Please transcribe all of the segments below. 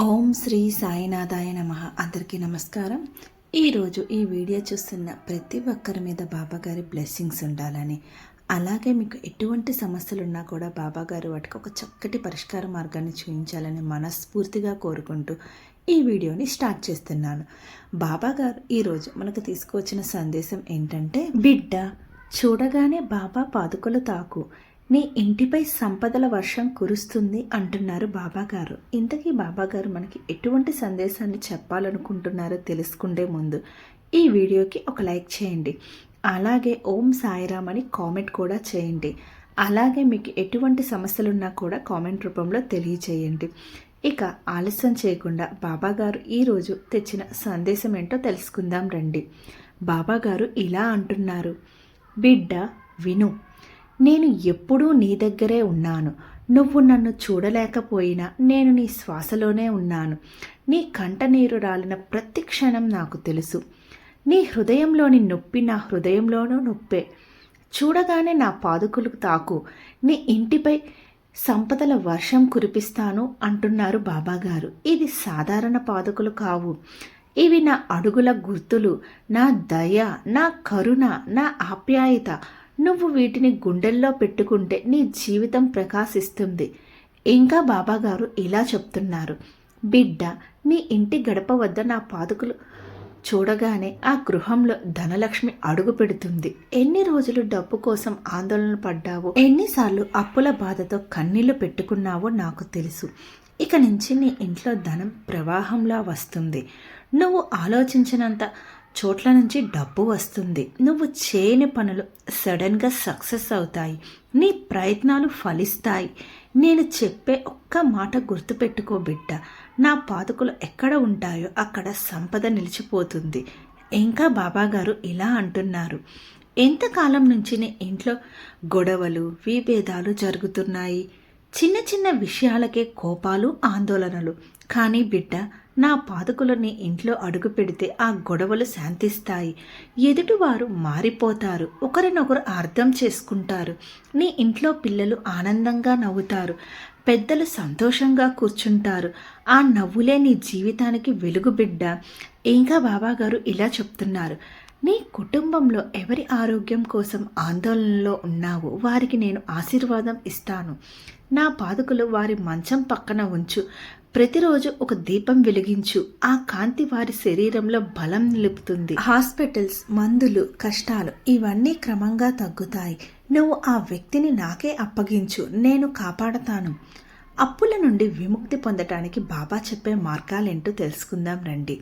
ఓం శ్రీ సాయినాథాయ నమ. అందరికీ నమస్కారం. ఈరోజు ఈ వీడియో చూస్తున్న ప్రతి ఒక్కరి మీద బాబాగారి బ్లెస్సింగ్స్ ఉండాలని అలాగే మీకు ఎటువంటి సమస్యలు ఉన్నా కూడా బాబాగారు వాటికి ఒక చక్కటి పరిష్కార మార్గాన్ని చూపించాలని మనస్ఫూర్తిగా కోరుకుంటూ ఈ వీడియోని స్టార్ట్ చేస్తున్నాను. బాబాగారు ఈరోజు మనకు తీసుకువచ్చిన సందేశం ఏంటంటే బిడ్డ చూడగానే బాబా పాదుకలు తాకు. నీ ఇంటిపై సంపదల వర్షం కురుస్తుంది అంటున్నారు బాబాగారు. ఇంతకీ బాబాగారు మనకి ఎటువంటి సందేశాన్ని చెప్పాలనుకుంటున్నారో తెలుసుకుండే ముందు ఈ వీడియోకి ఒక లైక్ చేయండి. అలాగే ఓం సాయిరామ్ అని కామెంట్ కూడా చేయండి. అలాగే మీకు ఎటువంటి సమస్యలున్నా కూడా కామెంట్ రూపంలో తెలియచేయండి ఇక ఆలస్యం చేయకుండా బాబాగారు ఈరోజు తెచ్చిన సందేశం ఏంటో తెలుసుకుందాం రండి. బాబాగారు ఇలా అంటున్నారు. బిడ్డ విను. నేను ఎప్పుడూ నీ దగ్గరే ఉన్నాను. నువ్వు నన్ను చూడలేకపోయినా నేను నీ శ్వాసలోనే ఉన్నాను. నీ కంట నీరు రాలిన ప్రతి క్షణం నాకు తెలుసు. నీ హృదయంలోని నొప్పి నా హృదయంలోనూ నొప్పే. చూడగానే నా పాదుకులు తాకు. నీ ఇంటిపై సంపదల వర్షం కురిపిస్తాను అంటున్నారు బాబాగారు. ఇది సాధారణ పాదుకులు కావు. ఇవి నా అడుగుల గుర్తులు. నా దయ నా కరుణ నా ఆప్యాయత. నువ్వు వీటిని గుండెల్లో పెట్టుకుంటే నీ జీవితం ప్రకాశిస్తుంది. ఇంకా బాబాగారు ఇలా చెప్తున్నారు. బిడ్డ నీ ఇంటి గడప వద్ద నా పాదుకులు చూడగానే ఆ గృహంలో ధనలక్ష్మి అడుగు పెడుతుంది. ఎన్ని రోజులు డబ్బు కోసం ఆందోళన పడ్డావో ఎన్నిసార్లు అప్పుల బాధతో కన్నీళ్ళు పెట్టుకున్నావో నాకు తెలుసు. ఇక నుంచి నీ ఇంట్లో ధనం ప్రవాహంలా వస్తుంది. నువ్వు ఆలోచించినంత చోట్ల నుంచి డబ్బు వస్తుంది. నువ్వు చేయని పనులు సడన్గా సక్సెస్ అవుతాయి. నీ ప్రయత్నాలు ఫలిస్తాయి. నేను చెప్పే ఒక్క మాట గుర్తుపెట్టుకో బిడ్డ. నా పాదుకులు ఎక్కడ ఉంటాయో అక్కడ సంపద నిలిచిపోతుంది. ఇంకా బాబాగారు ఇలా అంటున్నారు. ఎంతకాలం నుంచి నీ ఇంట్లో గొడవలు విభేదాలు జరుగుతున్నాయి? చిన్న చిన్న విషయాలకే కోపాలు ఆందోళనలు. కానీ బిడ్డ నా పాదుకులని ఇంట్లో అడుగు పెడితే ఆ గొడవలు శాంతిస్తాయి. ఎదుటివారు మారిపోతారు. ఒకరినొకరు అర్థం చేసుకుంటారు. నీ ఇంట్లో పిల్లలు ఆనందంగా నవ్వుతారు. పెద్దలు సంతోషంగా కూర్చుంటారు. ఆ నవ్వులే నీ జీవితానికి వెలుగు బిడ్డ. ఇంకా బాబాగారు ఇలా చెప్తున్నారు. నీ కుటుంబంలో ఎవరి ఆరోగ్యం కోసం ఆందోళనలో ఉన్నావో వారికి నేను ఆశీర్వాదం ఇస్తాను. నా పాదుకులు వారి మంచం పక్కన ఉంచు. ప్రతిరోజు ఒక దీపం వెలిగించు. ఆ కాంతి వారి శరీరంలో బలం నిలుపుతుంది. హాస్పిటల్స్ మందులు కష్టాలు ఇవన్నీ క్రమంగా తగ్గుతాయి. నువ్వు ఆ వ్యక్తిని నాకే అప్పగించు. నేను కాపాడతాను. అప్పుల నుండి విముక్తి పొందటానికి బాబా చెప్పే మార్గాలేంటో తెలుసుకుందాం రండి.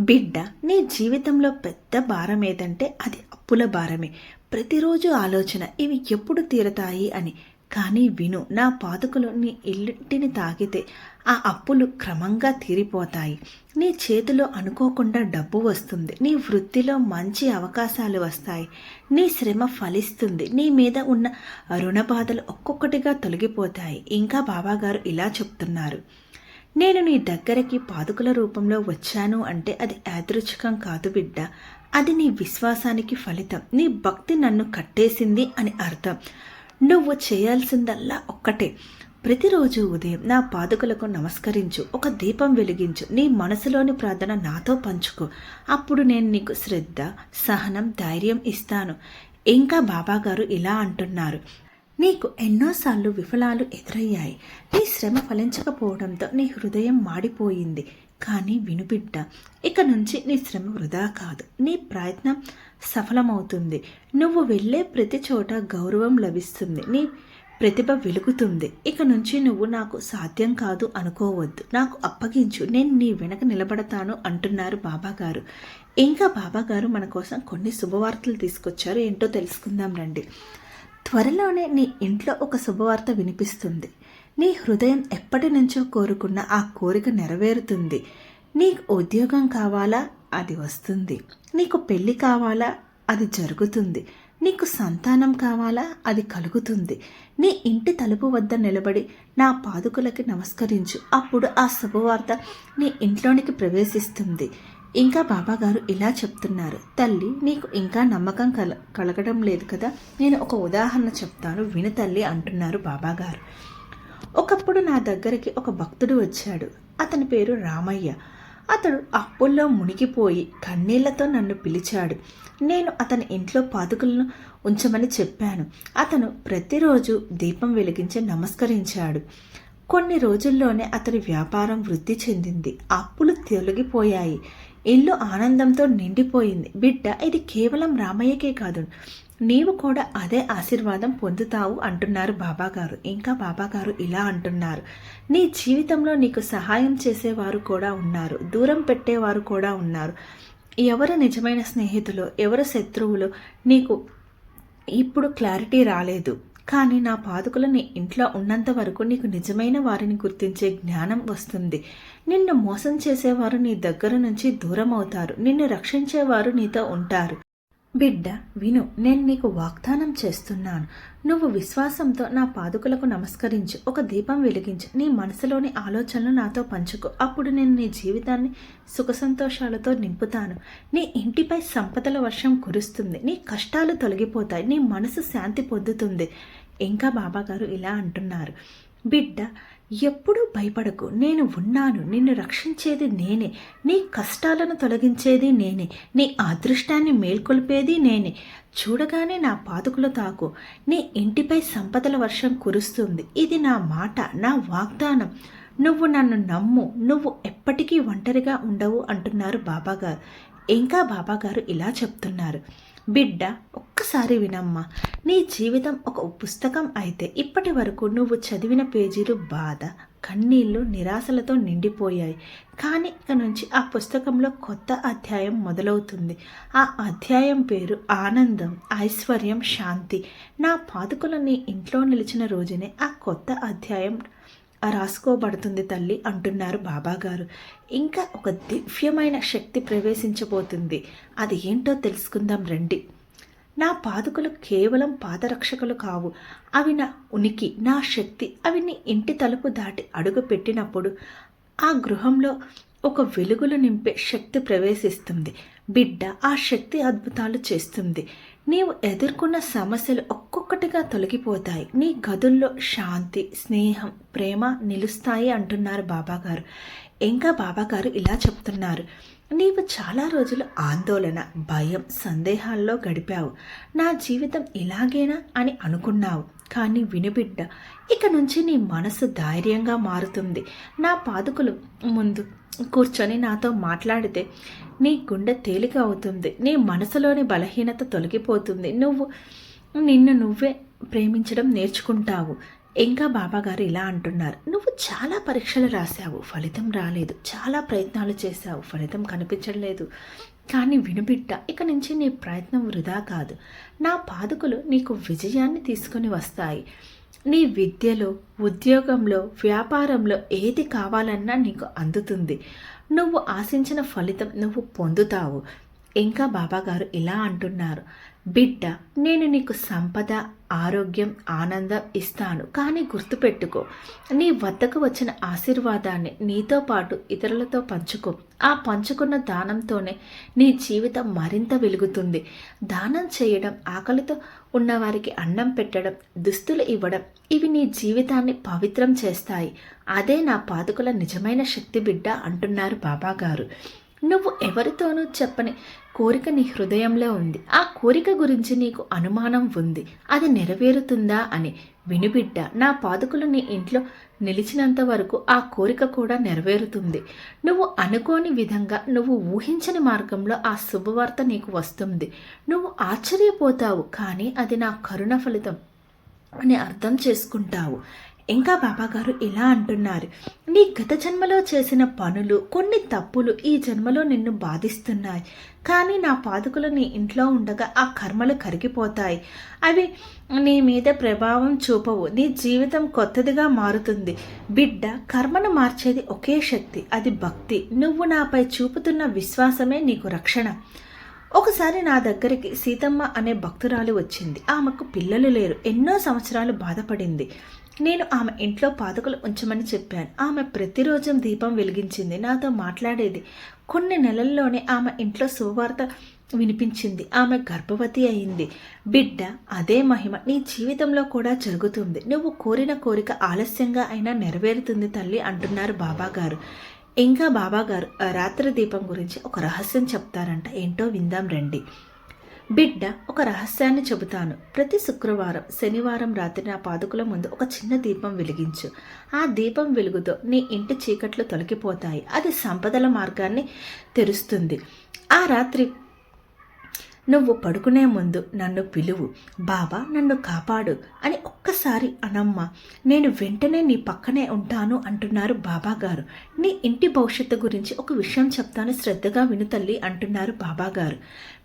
బిడ్డ నీ జీవితంలో పెద్ద భారం ఏదంటే అది అప్పుల భారమే. ప్రతిరోజు ఆలోచన ఇవి ఎప్పుడు తీరతాయి అని. కానీ విను నా పాదుకలు నీ ఇల్లింటిని తాగితే ఆ అప్పులు క్రమంగా తీరిపోతాయి. నీ చేతిలో అనుకోకుండా డబ్బు వస్తుంది. నీ వృత్తిలో మంచి అవకాశాలు వస్తాయి. నీ శ్రమ ఫలిస్తుంది. నీ మీద ఉన్న రుణ బాధలు ఒక్కొక్కటిగా తొలగిపోతాయి. ఇంకా బాబాగారు ఇలా చెప్తున్నారు. నేను నీ దగ్గరికి పాదుకుల రూపంలో వచ్చాను అంటే అది యాదృచ్ఛికం కాదు బిడ్డ. అది నీ విశ్వాసానికి ఫలితం. నీ భక్తి నన్ను కట్టేసింది అని అర్థం. నువ్వు చేయాల్సిందల్లా ఒక్కటే. ప్రతిరోజు ఉదయం నా పాదుకలకు నమస్కరించు ఒక దీపం వెలిగించు నీ మనసులోని ప్రార్థన నాతో పంచుకో. అప్పుడు నేను నీకు శ్రద్ధ సహనం ధైర్యం ఇస్తాను. ఇంకా బాబాగారు ఇలా అంటున్నారు. నీకు ఎన్నోసార్లు విఫలాలు ఎదురయ్యాయి. నీ శ్రమ ఫలించకపోవడంతో నీ హృదయం మాడిపోయింది. కానీ వినుబిడ్డ ఇక నుంచి నీ శ్రమ వృధా కాదు. నీ ప్రయత్నం సఫలమవుతుంది. నువ్వు వెళ్ళే ప్రతి చోట గౌరవం లభిస్తుంది. నీ ప్రతిభ వెలుగుతుంది. ఇక నుంచి నువ్వు నాకు సాధ్యం కాదు అనుకోవద్దు. నాకు అప్పగించు. నేను నీ వెనక నిలబడతాను అంటున్నారు బాబాగారు. ఇంకా బాబాగారు మన కోసం కొన్ని శుభవార్తలు తీసుకొచ్చారు. ఏంటో తెలుసుకుందాం రండి. త్వరలోనే నీ ఇంట్లో ఒక శుభవార్త వినిపిస్తుంది. నీ హృదయం ఎప్పటి నుంచో కోరుకున్న ఆ కోరిక నెరవేరుతుంది. నీకు ఉద్యోగం కావాలా? అది వస్తుంది. నీకు పెళ్ళి కావాలా? అది జరుగుతుంది. నీకు సంతానం కావాలా? అది కలుగుతుంది. నీ ఇంటి తలుపు వద్ద నిలబడి నా పాదుకులకి నమస్కరించు. అప్పుడు ఆ శుభవార్త నీ ఇంట్లోనికి ప్రవేశిస్తుంది. ఇంకా బాబాగారు ఇలా చెప్తున్నారు. తల్లి నీకు ఇంకా నమ్మకం కల కలగడం లేదు కదా? నేను ఒక ఉదాహరణ చెప్తాను విను తల్లి అంటున్నారు బాబాగారు. ఒకప్పుడు నా దగ్గరికి ఒక భక్తుడు వచ్చాడు. అతని పేరు రామయ్య. అతడు అప్పుల్లో మునిగిపోయి కన్నీళ్ళతో నన్ను పిలిచాడు. నేను అతని ఇంట్లో పాదుకలను ఉంచమని చెప్పాను. అతను ప్రతిరోజు దీపం వెలిగించి నమస్కరించాడు. కొన్ని రోజుల్లోనే అతని వ్యాపారం వృద్ధి చెందింది. అప్పులు తొలగిపోయాయి. ఇల్లు ఆనందంతో నిండిపోయింది. బిడ్డ ఇది కేవలం రామయ్యకే కాదు. నీవు కూడా అదే ఆశీర్వాదం పొందుతావు అంటున్నారు బాబాగారు. ఇంకా బాబాగారు ఇలా అంటున్నారు. నీ జీవితంలో నీకు సహాయం చేసేవారు కూడా ఉన్నారు. దూరం పెట్టేవారు కూడా ఉన్నారు. ఎవరు నిజమైన స్నేహితులు ఎవరు శత్రువులు నీకు ఇప్పుడు క్లారిటీ రాలేదు. కానీ నా పాదుకులు నీ ఇంట్లో ఉన్నంత వరకు నీకు నిజమైన వారిని గుర్తించే జ్ఞానం వస్తుంది. నిన్ను మోసం చేసేవారు నీ దగ్గర నుంచి దూరం అవుతారు. నిన్ను రక్షించేవారు నీతో ఉంటారు. బిడ్డ విను నేను నీకు వాగ్దానం చేస్తున్నాను. నువ్వు విశ్వాసంతో నా పాదుకులకు నమస్కరించు. ఒక దీపం వెలిగించు. నీ మనసులోని ఆలోచనలు నాతో పంచుకో. అప్పుడు నేను నీ జీవితాన్ని సుఖ సంతోషాలతో నింపుతాను. నీ ఇంటిపై సంపదల వర్షం కురుస్తుంది. నీ కష్టాలు తొలగిపోతాయి. నీ మనసు శాంతి పొందుతుంది. ఇంకా బాబాగారు ఇలా అంటున్నారు. బిడ్డ ఎప్పుడూ భయపడకు. నేను ఉన్నాను. నిన్ను రక్షించేది నేనే. నీ కష్టాలను తొలగించేది నేనే. నీ అదృష్టాన్ని మేల్కొల్పేది నేనే. చూడగానే నా పాదుకులు తాకు. నీ ఇంటిపై సంపదల వర్షం కురుస్తుంది. ఇది నా మాట నా వాగ్దానం. నువ్వు నన్ను నమ్ము. నువ్వు ఎప్పటికీ ఒంటరిగా ఉండవు అంటున్నారు బాబాగారు. ఇంకా బాబాగారు ఇలా చెప్తున్నారు. బిడ్డ ఒక్కసారి వినమ్మా. నీ జీవితం ఒక పుస్తకం అయితే ఇప్పటి వరకు నువ్వు చదివిన పేజీలు బాధ కన్నీళ్ళు నిరాశలతో నిండిపోయాయి. కానీ ఇక నుంచి ఆ పుస్తకంలో కొత్త అధ్యాయం మొదలవుతుంది. ఆ అధ్యాయం పేరు ఆనందం ఐశ్వర్యం శాంతి. నా పాదుకులు నీ ఇంట్లో నిలిచిన రోజునే ఆ కొత్త అధ్యాయం రాసుకోబడుతుంది తల్లి అంటున్నారు బాబాగారు. ఇంకా ఒక దివ్యమైన శక్తి ప్రవేశించబోతుంది. అది ఏంటో తెలుసుకుందాం రండి. నా పాదుకలు కేవలం పాదరక్షకులు కావు. అవి నా ఉనికి నా శక్తి అవి నీ ఇంటి తలుపు దాటి అడుగు పెట్టినప్పుడు ఆ గృహంలో ఒక వెలుగులు నింపే శక్తి ప్రవేశిస్తుంది. బిడ్డ ఆ శక్తి అద్భుతాలు చేస్తుంది. నీవు ఎదుర్కొన్న సమస్యలు ఒక్కొక్కటిగా తొలగిపోతాయి. నీ గదుల్లో శాంతి స్నేహం ప్రేమ నిలుస్తాయి అంటున్నారు బాబాగారు. ఇంకా బాబాగారు ఇలా చెప్తున్నారు. నీవు చాలా రోజులు ఆందోళన భయం సందేహాల్లో గడిపావు. నా జీవితం ఇలాగేనా అని అనుకున్నావు. కానీ వినుబిడ్డ ఇక నుంచి నీ మనసు ధైర్యంగా మారుతుంది. నా పాదుకులు ముందు కూర్చొని నాతో మాట్లాడితే నీ గుండె తేలిక అవుతుంది. నీ మనసులోని బలహీనత తొలగిపోతుంది. నువ్వు నిన్ను నువ్వే ప్రేమించడం నేర్చుకుంటావు. ఇంకా బాబాగారు ఇలా అంటున్నారు. నువ్వు చాలా పరీక్షలు రాశావు. ఫలితం రాలేదు. చాలా ప్రయత్నాలు చేశావు. ఫలితం కనిపించలేదు. కానీ వినుబిడ్డ ఇక నుంచి నీ ప్రయత్నం వృధా కాదు. నా పాదుకులు నీకు విజయాన్ని తీసుకొని వస్తాయి. నీ విద్యలో ఉద్యోగంలో వ్యాపారంలో ఏది కావాలన్నా నీకు అందుతుంది. నువ్వు ఆశించిన ఫలితం నువ్వు పొందుతావు. ఇంకా బాబాగారు ఇలా అంటున్నారు. బిడ్డ నేను నీకు సంపద ఆరోగ్యం ఆనందం ఇస్తాను. కానీ గుర్తుపెట్టుకో నీ వద్దకు వచ్చిన ఆశీర్వాదాన్ని నీతో పాటు ఇతరులతో పంచుకో. ఆ పంచుకున్న దానంతోనే నీ జీవితం మరింత వెలుగుతుంది. దానం చేయడం ఆకలితో ఉన్నవారికి అన్నం పెట్టడం దుస్తులు ఇవ్వడం ఇవి నీ జీవితాన్ని పవిత్రం చేస్తాయి. అదే నా పాదుకుల నిజమైన శక్తి బిడ్డ అంటున్నారు బాబాగారు. నువ్వు ఎవరితోనూ చెప్పని కోరిక నీ హృదయంలో ఉంది. ఆ కోరిక గురించి నీకు అనుమానం ఉంది. అది నెరవేరుతుందా అని. వినుబిడ్డ నా పాదుకులు నీ ఇంట్లో నిలిచినంత వరకు ఆ కోరిక కూడా నెరవేరుతుంది. నువ్వు అనుకోని విధంగా నువ్వు ఊహించని మార్గంలో ఆ శుభవార్త నీకు వస్తుంది. నువ్వు ఆశ్చర్యపోతావు కానీ అది నా కరుణ ఫలితం అని అర్థం చేసుకుంటావు. ఇంకా బాబాగారు ఇలా అంటున్నారు. నీ గత జన్మలో చేసిన పనులు కొన్ని తప్పులు ఈ జన్మలో నిన్ను బాధిస్తున్నాయి. కానీ నా పాదుకులు నీ ఇంట్లో ఉండగా ఆ కర్మలు కరిగిపోతాయి. అవి నీ మీద ప్రభావం చూపవు. నీ జీవితం కొత్తదిగా మారుతుంది. బిడ్డ కర్మను మార్చేది ఒకే శక్తి అది భక్తి. నువ్వు నాపై చూపుతున్న విశ్వాసమే నీకు రక్షణ. ఒకసారి నా దగ్గరికి సీతమ్మ అనే భక్తురాలు వచ్చింది. ఆమెకు పిల్లలు లేరు. ఎన్నో సంవత్సరాలు బాధపడింది. నేను ఆమె ఇంట్లో పాదకులు ఉంచమని చెప్పాను. ఆమె ప్రతిరోజు దీపం వెలిగించింది. నాతో మాట్లాడేది. కొన్ని నెలల్లోనే ఆమె ఇంట్లో సువార్త వినిపించింది. ఆమె గర్భవతి అయింది. బిడ్డ అదే మహిమ నీ జీవితంలో కూడా జరుగుతుంది. నువ్వు కోరిన కోరిక ఆలస్యంగా అయినా నెరవేరుతుంది తల్లి అంటున్నారు బాబాగారు. ఇంకా బాబాగారు ఆ రాత్రి దీపం గురించి ఒక రహస్యం చెప్తారంట. ఏంటో విందాం రండి. బిడ్డ ఒక రహస్యాన్ని చెబుతాను. ప్రతి శుక్రవారం శనివారం రాత్రి నా పాదుకుల ముందు ఒక చిన్న దీపం వెలిగించు. ఆ దీపం వెలుగుతో నీ ఇంటి చీకట్లు తొలగిపోతాయి. అది సంపదల మార్గాన్ని తెరుస్తుంది. ఆ రాత్రి నువ్వు పడుకునే ముందు నన్ను పిలువు. బాబా నన్ను కాపాడు అని ఒక్కసారి అనమ్మ నేను వెంటనే నీ పక్కనే ఉంటాను అంటున్నారు బాబాగారు. నీ ఇంటి భవిష్యత్తు గురించి ఒక విషయం చెప్తాను శ్రద్ధగా విను తల్లి అంటున్నారు బాబాగారు.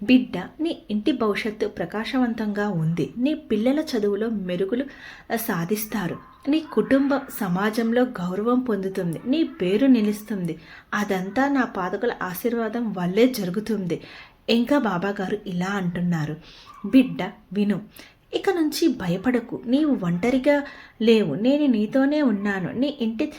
బిడ్డ నీ ఇంటి భవిష్యత్తు ప్రకాశవంతంగా ఉంది. నీ పిల్లల చదువులో మెరుగులు సాధిస్తారు. నీ కుటుంబం సమాజంలో గౌరవం పొందుతుంది. నీ పేరు నిలుస్తుంది. అదంతా నా పాదకుల ఆశీర్వాదం వల్లే జరుగుతుంది. ఇంకా బాబాగారు ఇలా అంటున్నారు. బిడ్డ విను. ఇక నుంచి భయపడకు. నీవు ఒంటరిగా లేవు. నేను నీతోనే ఉన్నాను. నీ ఇంటి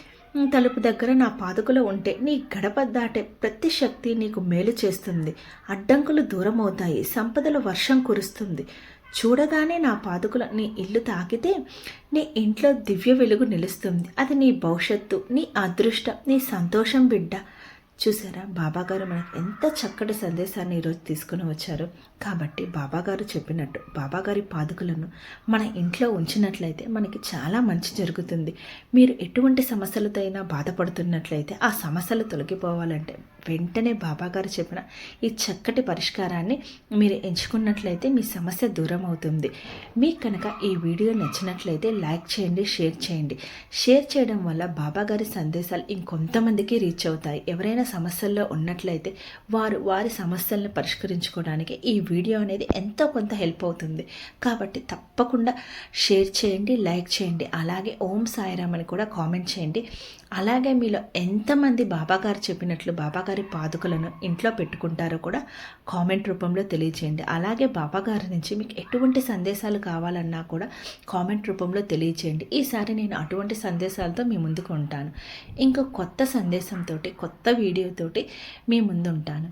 తలుపు దగ్గర నా పాదుకలు ఉంటే నీ గడప దాటే ప్రతి శక్తి నీకు మేలు చేస్తుంది. అడ్డంకులు దూరం అవుతాయి సంపదల వర్షం కురుస్తుంది. చూడగానే నా పాదుకులు నీ ఇల్లు తాకితే నీ ఇంట్లో దివ్య వెలుగు నిలుస్తుంది. అది నీ భవిష్యత్తు నీ అదృష్టం నీ సంతోషం బిడ్డ. చూసారా? బాబాగారు మనకు ఎంత చక్కటి సందేశాన్ని ఈరోజు తీసుకుని వచ్చారు. కాబట్టి బాబాగారు చెప్పినట్టు బాబాగారి పాదుకులను మన ఇంట్లో ఉంచినట్లయితే మనకి చాలా మంచి జరుగుతుంది. మీరు ఎటువంటి సమస్యలతో అయినా బాధపడుతున్నట్లయితే ఆ సమస్యలు తొలగిపోవాలంటే వెంటనే బాబాగారు చెప్పిన ఈ చక్కటి పరిష్కారాన్ని మీరు ఎంచుకున్నట్లయితే మీ సమస్య దూరం అవుతుంది. మీకు కనుక ఈ వీడియో నచ్చినట్లయితే లైక్ చేయండి షేర్ చేయండి. షేర్ చేయడం వల్ల బాబాగారి సందేశాలు ఇంకొంతమందికి రీచ్ అవుతాయి. ఎవరైనా సమస్యల్లో ఉన్నట్లయితే వారు వారి సమస్యలను పరిష్కరించుకోవడానికి ఈ వీడియో అనేది ఎంతో కొంత హెల్ప్ అవుతుంది. కాబట్టి తప్పకుండా షేర్ చేయండి లైక్ చేయండి. అలాగే ఓం సాయిరామ్ అని కూడా కామెంట్ చేయండి. అలాగే మీలో ఎంతమంది బాబాగారు చెప్పినట్లు బాబాగారి పాదుకలను ఇంట్లో పెట్టుకుంటారో కూడా కామెంట్ రూపంలో తెలియచేయండి. అలాగే బాబాగారి నుంచి మీకు ఎటువంటి సందేశాలు కావాలన్నా కూడా కామెంట్ రూపంలో తెలియచేయండి. ఈసారి నేను అటువంటి సందేశాలతో మీ ముందుకు ఉంటాను. ఇంకో కొత్త సందేశంతో కొత్త వీడియోతోటి మీ ముందు ఉంటాను